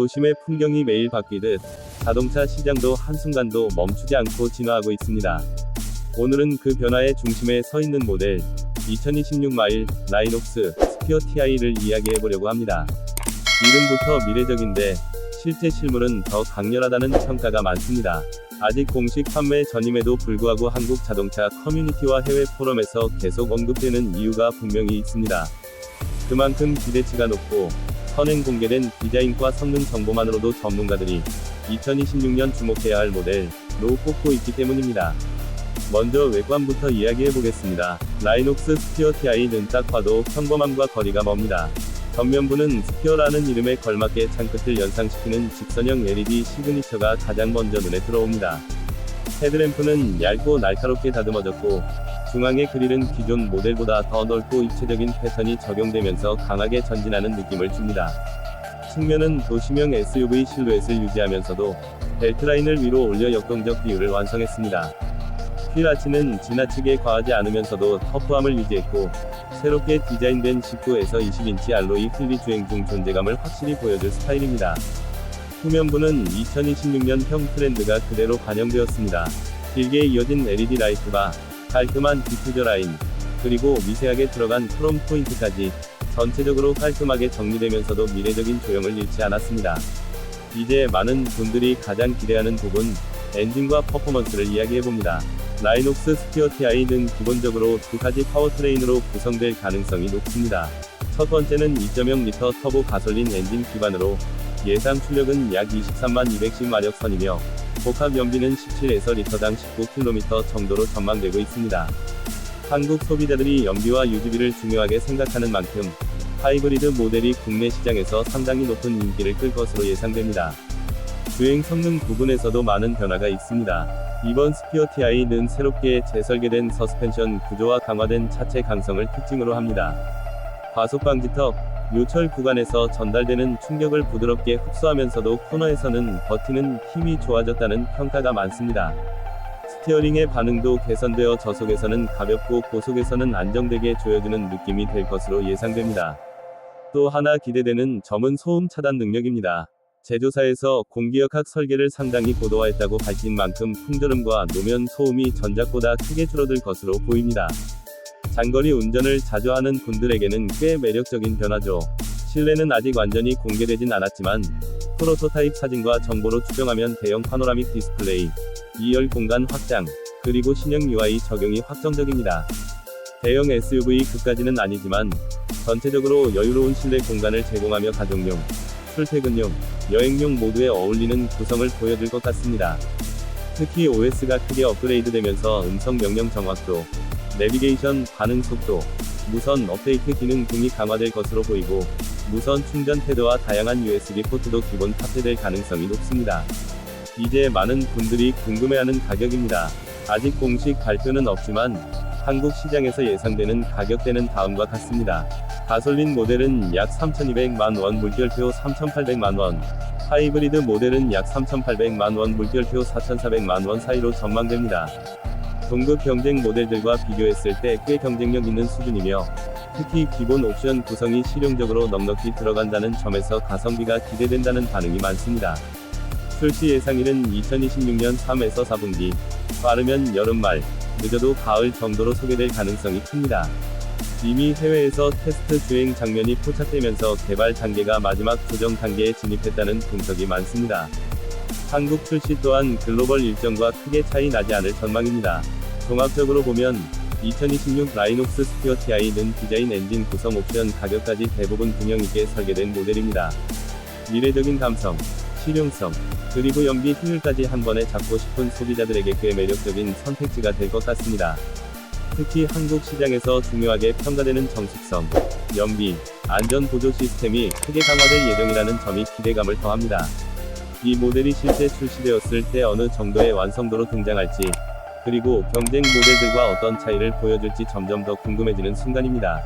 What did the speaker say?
도심의 풍경이 매일 바뀌듯 자동차 시장도 한순간도 멈추지 않고 진화하고 있습니다. 오늘은 그 변화의 중심에 서 있는 모델 2026 마일 라이녹스 스피어 TI를 이야기해 보려고 합니다. 이름부터 미래적인데 실제 실물은 더 강렬하다는 평가가 많습니다. 아직 공식 판매 전임에도 불구하고 한국 자동차 커뮤니티와 해외 포럼에서 계속 언급되는 이유가 분명히 있습니다. 그만큼 기대치가 높고 선행 공개된 디자인과 성능 정보만으로도 전문가들이 2026년 주목해야 할 모델로 꼽고 있기 때문입니다. 먼저 외관부터 이야기해 보겠습니다. 라이녹스 스피어 TI는 딱 봐도 평범함과 거리가 멉니다. 전면부는 스피어라는 이름에 걸맞게 창끝을 연상시키는 직선형 LED 시그니처가 가장 먼저 눈에 들어옵니다. 헤드램프는 얇고 날카롭게 다듬어졌고, 중앙의 그릴은 기존 모델보다 더 넓고 입체적인 패턴이 적용되면서 강하게 전진하는 느낌을 줍니다. 측면은 도시명 SUV 실루엣을 유지하면서도 벨트라인을 위로 올려 역동적 비율을 완성했습니다. 휠 아치는 지나치게 과하지 않으면서도 터프함을 유지했고, 새롭게 디자인된 19에서 20인치 알로이 휠이 주행 중 존재감을 확실히 보여줄 스타일입니다. 후면부는 2026년형 트렌드가 그대로 반영되었습니다. 길게 이어진 LED 라이트바, 깔끔한 디퓨저 라인, 그리고 미세하게 들어간 크롬 포인트까지 전체적으로 깔끔하게 정리되면서도 미래적인 조형을 잃지 않았습니다. 이제 많은 분들이 가장 기대하는 부분, 엔진과 퍼포먼스를 이야기해봅니다. 라이녹스 스피어 TI는 기본적으로 두 가지 파워트레인으로 구성될 가능성이 높습니다. 첫 번째는 2.0L 터보 가솔린 엔진 기반으로 예상 출력은 약 23만 210 마력 선이며 복합 연비는 17에서 리터당 19km 정도로 전망되고 있습니다. 한국 소비자들이 연비와 유지비를 중요하게 생각하는 만큼 하이브리드 모델이 국내 시장에서 상당히 높은 인기를 끌 것으로 예상됩니다. 주행 성능 부분에서도 많은 변화가 있습니다. 이번 스피어 TI는 새롭게 재설계된 서스펜션 구조와 강화된 차체 강성을 특징으로 합니다. 과속 방지턱, 요철 구간에서 전달되는 충격을 부드럽게 흡수하면서도 코너에서는 버티는 힘이 좋아졌다는 평가가 많습니다. 스티어링의 반응도 개선되어 저속에서는 가볍고 고속에서는 안정되게 조여주는 느낌이 될 것으로 예상됩니다. 또 하나 기대되는 점은 소음 차단 능력입니다. 제조사에서 공기역학 설계를 상당히 고도화했다고 밝힌 만큼 풍절음과 노면 소음이 전작보다 크게 줄어들 것으로 보입니다. 장거리 운전을 자주 하는 분들에게는 꽤 매력적인 변화죠. 실내는 아직 완전히 공개되진 않았지만, 프로토타입 사진과 정보로 추정하면 대형 파노라믹 디스플레이, 2열 공간 확장, 그리고 신형 UI 적용이 확정적입니다. 대형 SUV 급까지는 아니지만, 전체적으로 여유로운 실내 공간을 제공하며 가족용, 출퇴근용, 여행용 모두에 어울리는 구성을 보여줄 것 같습니다. 특히 OS가 크게 업그레이드되면서 음성 명령 정확도, 내비게이션 반응 속도, 무선 업데이트 기능 등이 강화될 것으로 보이고, 무선 충전 패드와 다양한 USB 포트도 기본 탑재될 가능성이 높습니다. 이제 많은 분들이 궁금해하는 가격입니다. 아직 공식 발표는 없지만, 한국 시장에서 예상되는 가격대는 다음과 같습니다. 가솔린 모델은 약 3,200만 원, 물결표 3,800만 원, 하이브리드 모델은 약 3,800만 원, 물결표 4,400만 원 사이로 전망됩니다. 동급 경쟁 모델들과 비교했을 때 꽤 경쟁력 있는 수준이며, 특히 기본 옵션 구성이 실용적으로 넉넉히 들어간다는 점에서 가성비가 기대된다는 반응이 많습니다. 출시 예상일은 2026년 3에서 4분기, 빠르면 여름 말, 늦어도 가을 정도로 소개될 가능성이 큽니다. 이미 해외에서 테스트 주행 장면이 포착되면서 개발 단계가 마지막 조정 단계에 진입했다는 분석이 많습니다. 한국 출시 또한 글로벌 일정과 크게 차이 나지 않을 전망입니다. 종합적으로 보면 2026 라이녹스 스피어 TI는 디자인 엔진 구성 옵션 가격까지 대부분 균형 있게 설계된 모델입니다. 미래적인 감성, 실용성, 그리고 연비 효율까지 한 번에 잡고 싶은 소비자들에게 꽤 매력적인 선택지가 될 것 같습니다. 특히 한국 시장에서 중요하게 평가되는 정숙성, 연비, 안전 보조 시스템이 크게 강화될 예정이라는 점이 기대감을 더합니다. 이 모델이 실제 출시되었을 때 어느 정도의 완성도로 등장할지, 그리고 경쟁 모델들과 어떤 차이를 보여줄지 점점 더 궁금해지는 순간입니다.